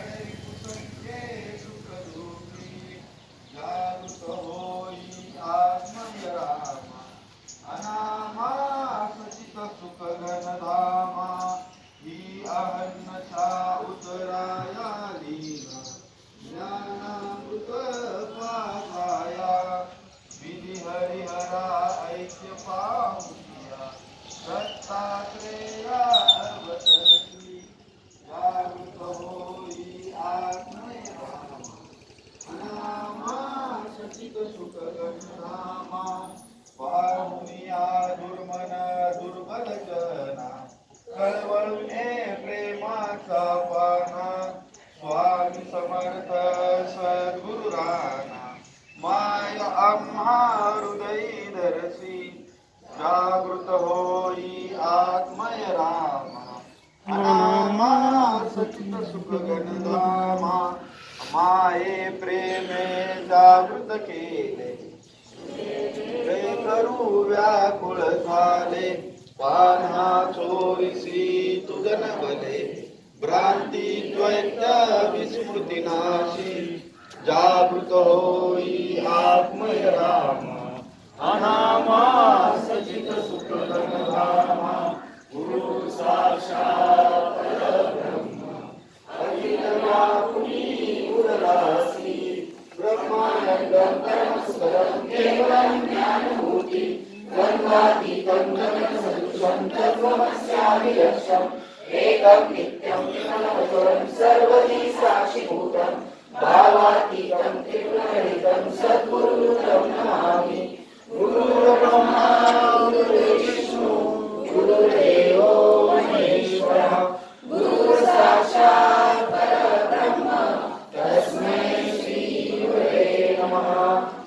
हरी कुसंगे सुख दुःखी जागृत होई आत्मय रामा अनामा सचित सुख घनधामा ही अहन्नचा उतराया लीन ज्ञानामृत पाठाया विधी हरिहरा ऐक्य पाहुनिया दत्तात्रेया अवतरती जागृत होई आत्मय रामा अनामा सचित सुख गणधामा पाहुनिया दुर्मन दुर्बल जना कळवळणे प्रेमाचा पाना स्वामी समर्थ सद्गुरु राणा माय आम्हा हृदय दरसी जागृत होई आत्मय रामा अनामा सचित सुख गणधामा माये प्रेमे जागृत केले. ते करू व्याकुळ झाले. पान्हा चोरीसी तुझन बले. भ्रांती द्वैत विस्मृती नाशी. जागृत होई आत्मय राम. अनामा सचित सुख ब्रह्मानंदं परमसुखदं केवलं ज्ञानमूर्ति द्वन्द्वातीतं जगत्सदृशं तत्त्वमस्याभिलक्ष्यम् एकं नित्यं विमलमधुरं सर्वदी साक्षिभूतं भावातीतं त्रिगुणरहितं सद्गुरुं नमामि गुरुर्ब्रह्मा गुरुर्विष्णु गुरुर्देवो महेश्वरः गुरुः साक्षात्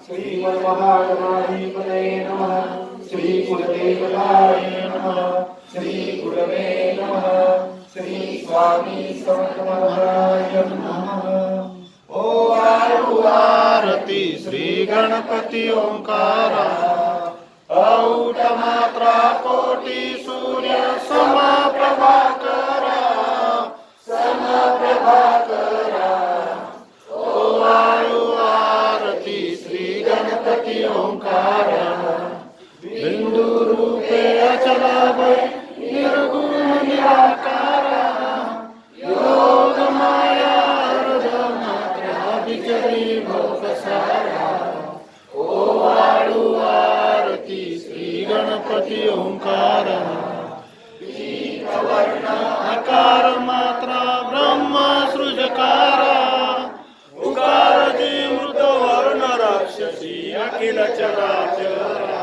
श्रीमन्महागणाधिपतये नमः श्रीकुलदेवताय नमः श्रीगुरवे नमः श्री स्वामी समर्थमहाराय नमः ओ आरु आरती श्री गणपती ओंकारा औट मात्रा कोटी सूर्य समप्रभाकरा गणपती ओंकार। वर्ण आकार मात्रा ब्रह्म सृजकारा। उकार जी मृत वर्ण राक्षसी अखिल चराचरा।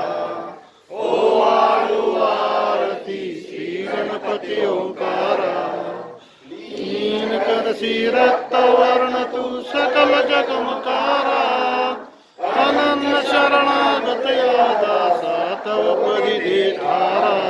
ओ वाळू आरती श्री गणपती ओंकारा। लीन करसी দিন আর